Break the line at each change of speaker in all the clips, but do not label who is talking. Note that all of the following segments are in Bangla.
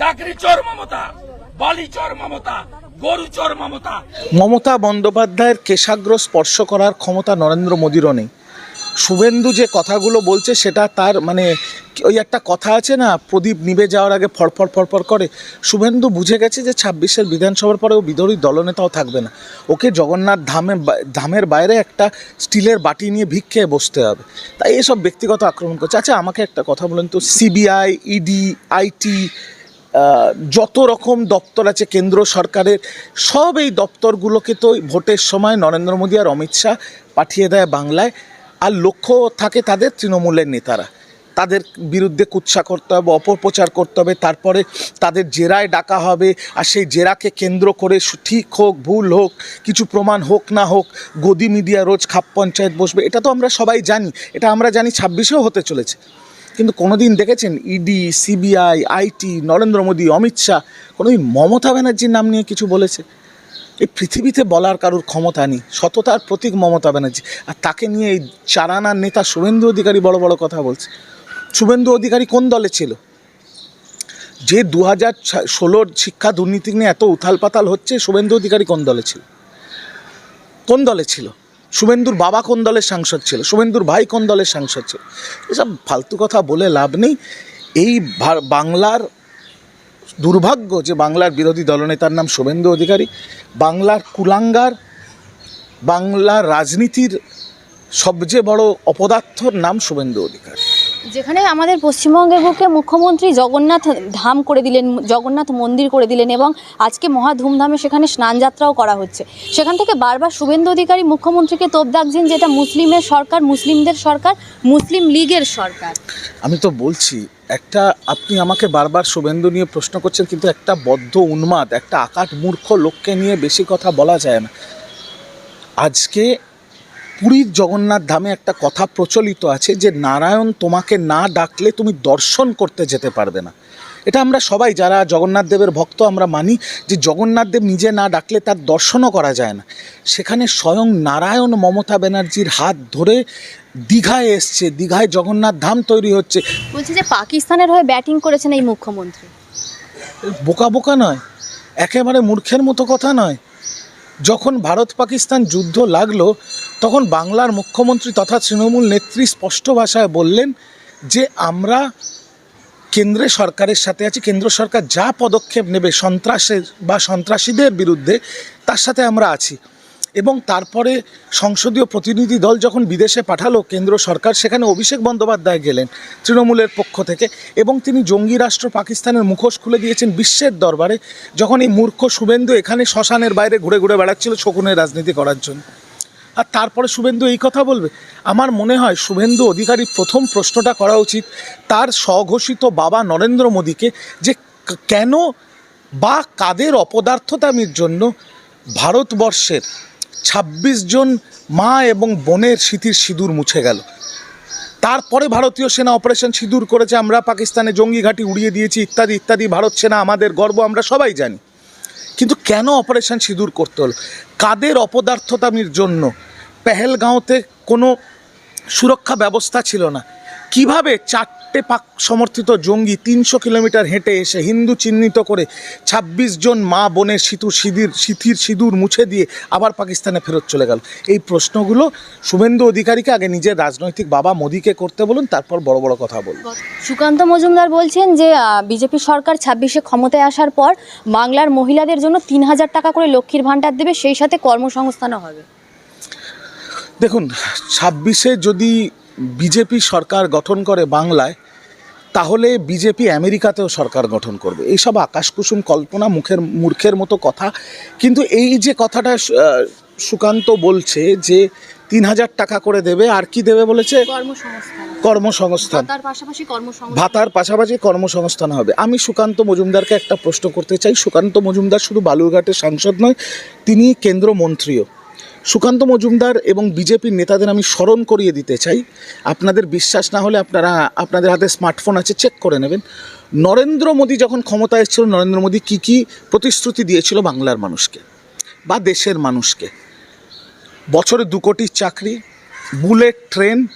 চাকরি চোর মমতা, বালি চোর মমতা মমতা।
বন্দ্যোপাধ্যায়ের কেশাগ্র স্পর্শ করার ক্ষমতা নরেন্দ্র মোদীরও নেই। শুভেন্দু যে কথাগুলো বলছে সেটা তার মানে ওই একটা কথা আছে না, প্রদীপ নিভে যাওয়ার আগে ফড়ফড় ফড়ফড় করে। শুভেন্দু বুঝে গেছে যে ছাব্বিশের বিধানসভার পরে ও বিরোধী দলনেতাও থাকবে না। ওকে জগন্নাথ ধামে ধামের বাইরে একটা স্টিলের বাটি নিয়ে ভিক্ষে বসতে হবে। তাই এসব ব্যক্তিগত আক্রমণ করছে। আচ্ছা আমাকে একটা কথা বলেন তো। সিবিআই, ইডি, আইটি যত রকম দপ্তর আছে, কেন্দ্র সরকারের, সব এই দপ্তরগুলোকে তো ভোটের সময় নরেন্দ্র মোদী আর অমিত শাহ পাঠিয়ে দেয় বাংলায়। আর লক্ষ্য থাকে তাদের তৃণমূলের নেতারা। তাদের বিরুদ্ধে কুৎসা করতে হবে, অপপ্রচার করতে হবে, তারপরে তাদের জেরায় ডাকা হবে, আর সেই জেরাকে কেন্দ্র করে ঠিক হোক, ভুল হোক, কিছু প্রমাণ হোক না হোক, গদি মিডিয়া রোজ খাপ পঞ্চায়েত বসবে। এটা তো আমরা সবাই জানি। এটা আমরা জানি ছাব্বিশেও হতে চলেছে। কিন্তু কোনোদিন দেখেছেন ED CBI IT Narendra Modi, Amit Shah কোনোদিন মমতা ব্যানার্জির নাম নিয়ে কিছু বলেছে? এই পৃথিবীতে বলার কারোর ক্ষমতা নেই, সততার প্রতীক মমতা ব্যানার্জি। আর তাকে নিয়ে এই চারানার নেতা শুভেন্দু অধিকারী বড় বড় কথা বলছে। শুভেন্দু অধিকারী কোন দলে ছিল? যে দু হাজার ষোলোর শিক্ষা দুর্নীতি নিয়ে এত উথাল পাতাল হচ্ছে, শুভেন্দু অধিকারী কোন দলে ছিল? কোন দলে ছিল? শুভেন্দুর বাবা কোন দলের সাংসদ ছিল? শুভেন্দুর ভাই কোন দলের সাংসদ ছিল? এসব ফালতু কথা বলে লাভ নেই। এই বাংলার দুর্ভাগ্য যে বাংলার বিরোধী দলনেতার নাম শুভেন্দু অধিকারী, বাংলার কুলাঙ্গার, বাংলার রাজনীতির সবচেয়ে বড় অপদার্থর নাম শুভেন্দু অধিকারী।
যেখানে আমাদের পশ্চিমবঙ্গের বুকে মুখ্যমন্ত্রী জগন্নাথ ধাম করে দিলেন, জগন্নাথ মন্দির করে দিলেন এবং আজকে মহা ধুমধামে সেখানে স্নানযাত্রাও করা হচ্ছে। সেখান থেকে বারবার শুভেন্দু অধিকারী মুখ্যমন্ত্রীকে তোপ দাগছেন যেটা মুসলিমের সরকার, মুসলিমদের সরকার, মুসলিম লীগের সরকার।
আমি তো বলছি, একটা আপনি আমাকে বারবার শুভেন্দু নিয়ে প্রশ্ন করছেন, কিন্তু একটা বদ্ধ উন্মাদ, একটা আকাট মূর্খ লোককে নিয়ে বেশি কথা বলা যায় না। আজকে পুরীর জগন্নাথ ধামে একটা কথা প্রচলিত আছে যে নারায়ণ তোমাকে না ডাকলে তুমি দর্শন করতে যেতে পারবে না। এটা আমরা সবাই যারা জগন্নাথ দেবের ভক্ত আমরা মানি যে জগন্নাথ দেব নিজে না ডাকলে তার দর্শনও করা যায় না। সেখানে স্বয়ং নারায়ণ মমতা ব্যানার্জির হাত ধরে দীঘায় এসছে দীঘায় জগন্নাথ ধাম তৈরি হচ্ছে।
বলছে যে পাকিস্তানের হয়ে ব্যাটিং করেছেন এই মুখ্যমন্ত্রী।
বোকা বোকা নয় একেবারে মূর্খের মতো কথা নয়। যখন ভারত পাকিস্তান যুদ্ধ লাগল তখন বাংলার মুখ্যমন্ত্রী তথা তৃণমূল নেত্রী স্পষ্ট ভাষায় বললেন যে আমরা কেন্দ্রে সরকারের সাথে আছি, কেন্দ্র সরকার যা পদক্ষেপ নেবে সন্ত্রাসের বা সন্ত্রাসীদের বিরুদ্ধে, তার সাথে আমরা আছি। এবং তারপরে সংসদীয় প্রতিনিধি দল যখন বিদেশে পাঠালো, কেন্দ্র সরকার সেখানে অভিষেক বন্দ্যোপাধ্যায় গেলেন তৃণমূলের পক্ষ থেকে এবং তিনি জঙ্গি রাষ্ট্র পাকিস্তানের মুখোশ খুলে দিয়েছেন বিশ্বের দরবারে, যখন এই মূর্খ শুভেন্দু এখানে শ্মশানের বাইরে ঘুরে ঘুরে বেড়াচ্ছিল শকুনের রাজনীতি করার জন্য। আর তারপরে শুভেন্দু এই কথা বলবে। আমার মনে হয় শুভেন্দু অধিকারী প্রথম প্রশ্নটা করা উচিত তার স্বঘোষিত বাবা নরেন্দ্র মোদীকে যে কেন বা কাদের অপদার্থতামির জন্য ভারতবর্ষের ছাব্বিশ জন মা এবং বোনের স্মৃতির সিঁদুর মুছে গেল। তারপরে ভারতীয় সেনা অপারেশন সিঁদুর করেছে, আমরা পাকিস্তানে জঙ্গি ঘাঁটি উড়িয়ে দিয়েছি, ইত্যাদি ইত্যাদি, ভারত সেনা আমাদের গর্ব, আমরা সবাই জানি। কিন্তু কেন অপারেশন সিঁদুর করতে হলো? কাদের অপদার্থতামির জন্য পেহেলগাঁওতে কোনো সুরক্ষা ব্যবস্থা ছিল না। কীভাবে চারটে পাক সমর্থিত জঙ্গি তিনশো কিলোমিটার হেঁটে এসে হিন্দু চিহ্নিত করে ২৬ জন মা বোনের সিঁতু সিঁদির, সিথির সিঁদুর মুছে দিয়ে আবার পাকিস্তানে ফেরত চলে গেল? এই প্রশ্নগুলো শুভেন্দু অধিকারীকে আগে নিজের রাজনৈতিক বাবা মোদীকে করতে বলুন, তারপর বড় বড় কথা বলুন।
সুকান্ত মজুমদার বলছেন যে বিজেপি সরকার ছাব্বিশে ক্ষমতায় আসার পর বাংলার মহিলাদের জন্য তিন হাজার টাকা করে লক্ষ্মীর ভাণ্ডার দেবে, সেই সাথে কর্মসংস্থানও হবে।
দেখুন ছাব্বিশে যদি বিজেপি সরকার গঠন করে বাংলায় তাহলে বিজেপি আমেরিকাতেও সরকার গঠন করবে। এইসব আকাশকুসুম কল্পনা মুখের মূর্খের মতো কথা। কিন্তু এই যে কথাটা সুকান্ত বলছে যে তিন হাজার টাকা করে দেবে আর কি দেবে বলেছে?
কর্মসংস্থান।
ভাতার পাশাপাশি কর্মসংস্থান হবে। আমি সুকান্ত মজুমদারকে একটা প্রশ্ন করতে চাই। সুকান্ত মজুমদার শুধু বালুরঘাটের সাংসদ নয় তিনি কেন্দ্রমন্ত্রীও। সুকান্ত মজুমদার এবং বিজেপির নেতাদের আমি স্মরণ করিয়ে দিতে চাই। আপনাদের বিশ্বাস না হলে আপনারা, আপনাদের হাতে স্মার্টফোন আছে চেক করে নেবেন। নরেন্দ্র মোদী যখন ক্ষমতায় এসেছিল, নরেন্দ্র মোদী কী কী প্রতিশ্রুতি দিয়েছিল বাংলার মানুষকে বা দেশের মানুষকে? বছরে দু কোটির চাকরি, বুলেট ট্রেন,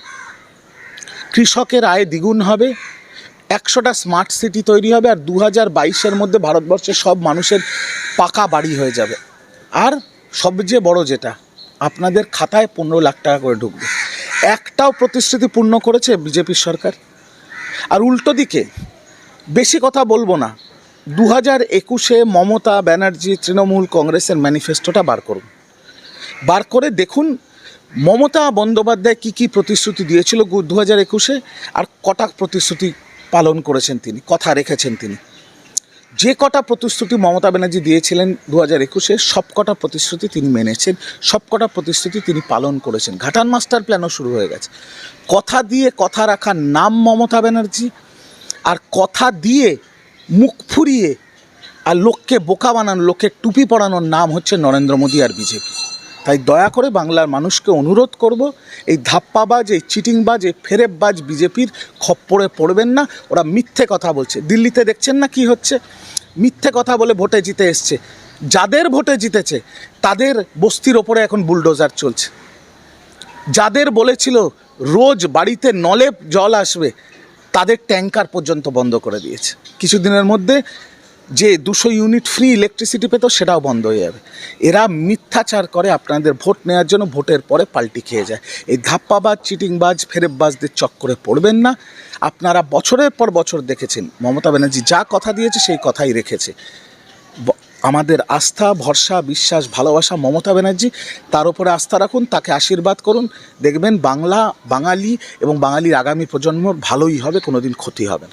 কৃষকের আয় দ্বিগুণ হবে, একশোটা স্মার্ট সিটি তৈরি হবে আর দু হাজার বাইশের মধ্যে ভারতবর্ষের সব মানুষের পাকা বাড়ি হয়ে যাবে। আর সবচেয়ে বড় যেটা আপনাদের খাতায় পনেরো লাখ টাকা করে ঢুকবে। একটাও প্রতিশ্রুতি পূর্ণ করেছে বিজেপির সরকার। আর উল্টো দিকে, বেশি কথা বলব না দু হাজার একুশে মমতা ব্যানার্জি তৃণমূল কংগ্রেসের ম্যানিফেস্টোটা বার করুন। বার করে দেখুন মমতা বন্দ্যোপাধ্যায় কী কী প্রতিশ্রুতি দিয়েছিল দু হাজার একুশে আর কটা প্রতিশ্রুতি পালন করেছেন তিনি, কথা রেখেছেন তিনি। যে কটা প্রতিশ্রুতি মমতা ব্যানার্জি দিয়েছিলেন দু হাজার একুশে, সব কটা প্রতিশ্রুতি তিনি মেনেছেন, সব কটা প্রতিশ্রুতি তিনি পালন করেছেন। ঘাটান মাস্টার প্ল্যানও শুরু হয়ে গেছে। কথা দিয়ে কথা রাখার নাম মমতা ব্যানার্জি, আর কথা দিয়ে মুখ ফুরিয়ে আর লোককে বোকা বানানো, লোককে টুপি পড়ানোর নাম হচ্ছে নরেন্দ্র মোদী আর বিজেপি। তাই দয়া করে বাংলার মানুষকে অনুরোধ করব, এই ধাপ্পাবাজ এই চিটিংবাজ এই ফেরেববাজ বিজেপির খপ্পরে পড়বেন না। ওরা মিথ্যে কথা বলছে। দিল্লিতে দেখছেন না কি হচ্ছে? মিথ্যে কথা বলে ভোটে জিতে এসছে। যাদের ভোটে জিতেছে, তাদের বস্তির ওপরে এখন বুলডোজার চলছে। যাদের বলেছিল রোজ বাড়িতে নলে জল আসবে, তাদের ট্যাঙ্কার পর্যন্ত বন্ধ করে দিয়েছে। কিছুদিনের মধ্যে যে দুশো ইউনিট ফ্রি ইলেকট্রিসিটি পেত সেটাও বন্ধ হয়ে যাবে। এরা মিথ্যাচার করে আপনাদের ভোট নেওয়ার জন্য ভোটের পরে পাল্টি খেয়ে যায়। এই ধাপ্পাবাজ, চিটিংবাজ, ফেরেববাজদের চক্করে পড়বেন না। আপনারা বছরের পর বছর দেখেছেন, মমতা ব্যানার্জি যা কথা দিয়েছে সেই কথাই রেখেছে। আমাদের আস্থা, ভরসা, বিশ্বাস, ভালোবাসা মমতা ব্যানার্জি, তার উপরে আস্থা রাখুন, তাকে আশীর্বাদ করুন। দেখবেন বাংলা, বাঙালি এবং বাঙালির আগামী প্রজন্মর ভালোই হবে, কোনোদিন ক্ষতি হবে না।